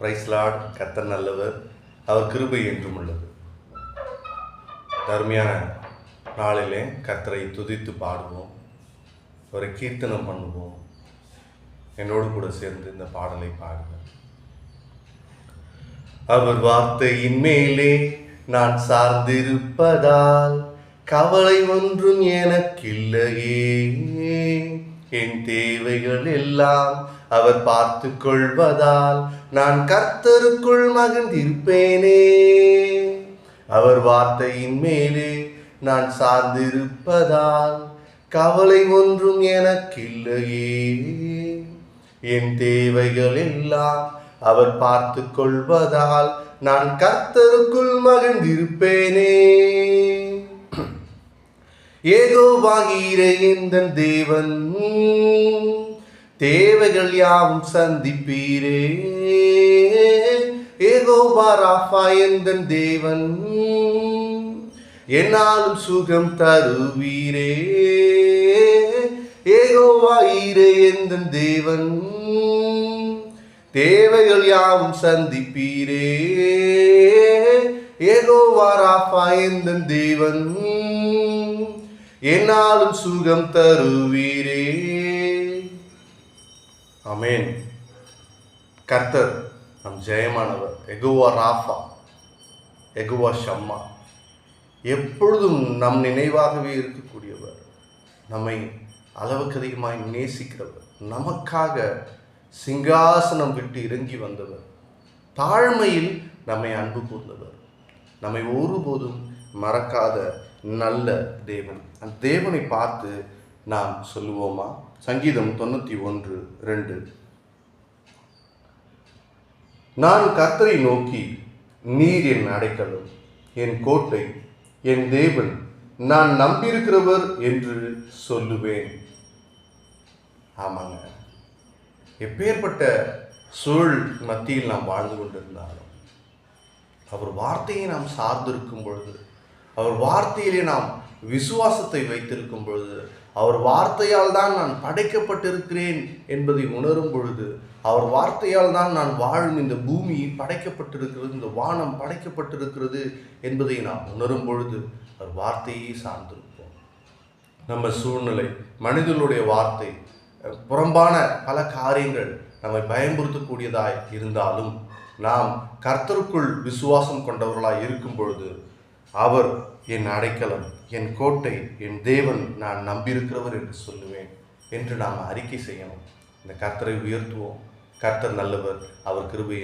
பிரைஸ்லாட் கத்தர் நல்லவர் அவர் கிருபை என்றும் உள்ளது. தருமையான நாளிலே கத்தரை துதித்து பாடுவோம் அவரை கீர்த்தனம் பண்ணுவோம். என்னோடு கூட சேர்ந்து இந்த பாடலை பாடுவேன் அவர் வார்த்தையின் மேலே நான் சார்ந்திருப்பதால் கவலை ஒன்றும் எனக்கில்லையே. என் தேவைகள் எல்லாம் அவர் பார்த்து கொள்வதால் நான் கர்த்தருக்குள் மகிழ்ந்திருப்பேனே. அவர் வார்த்தையின் மேலே நான் சார்ந்திருப்பதால் கவலை ஒன்றும் எனக்கில்லையே. என் தேவைகள் எல்லாம் அவர் பார்த்து கொள்வதால் நான் கர்த்தருக்குள் மகிழ்ந்திருப்பேனே. ஏதோ வாகிற எந்த தேவன். தேவைகள் யாவும் சந்திப்பீரே. ஏகோபா ராஃபா எந்தன் தேவன். என்னாலும் சுகம் தருவீரே. ஏகோவா ஈரே எந்தன் தேவன். தேவைகள் யாவும் சந்திப்பீரே. ஏகோவா ராஃபா எந்தன் தேவன். என்னாலும் சுகம் தருவீரே. அமேன் கர்த்தர் நம் ஜெயமானவர். எகுவா ராஃபா. எகுவா ஷம்மா. எப்பொழுதும் நம் நினைவாகவே இருக்கக்கூடியவர். நம்மை அளவுக்கு அதிகமாய் நேசிக்கிறவர். நமக்காக சிங்காசனம் விட்டு இறங்கி வந்தவர். தாழ்மையில் நம்மை அன்பு கூர்ந்தவர். நம்மை ஒருபோதும் மறக்காத நல்ல தேவன். அந்த தேவனை பார்த்து நாம் சொல்லுவோமா? சங்கீதம் தொண்ணூற்றி ஒன்று ரெண்டு. நான் கர்த்தரை நோக்கி நீர் என் அடைக்கலும் என் கோட்டை என் தேவன் நான் நம்பியிருக்கிறவர் என்று சொல்லுவேன். ஆமாங்க. எப்பேற்பட்ட சூழல் மத்தியில் நாம் வாழ்ந்து கொண்டிருந்தாலும் அவர் வார்த்தையை நாம் சார்ந்திருக்கும் பொழுது அவர் வார்த்தையிலே நாம் விசுவாசத்தை வைத்திருக்கும் பொழுது அவர் வார்த்தையால் தான் நான் படைக்கப்பட்டிருக்கிறேன் என்பதை உணரும் பொழுது அவர் வார்த்தையால் தான் நான் வாழும் இந்த பூமி படைக்கப்பட்டிருக்கிறது இந்த வானம் படைக்கப்பட்டிருக்கிறது என்பதை நாம் உணரும் பொழுது அவர் வார்த்தையை சார்ந்திருப்போம். நம்ம சூழ்நிலை மனிதனுடைய வார்த்தை புறம்பான பல காரியங்கள் நம்மை பயன்படுத்தக்கூடியதாய் இருந்தாலும் நாம் கர்த்தருக்குள் விசுவாசம் கொண்டவர்களாய் இருக்கும் பொழுது அவர் என் அடைக்கலம் என் கோட்டை என் தேவன் நான் நம்பியிருக்கிறவர் என்று சொல்லுவேன் என்று நாம் அறிக்கை செய்யணும். இந்த கர்த்தரை உயர்த்துவோம். கர்த்தர் நல்லவர் அவர் கிருபை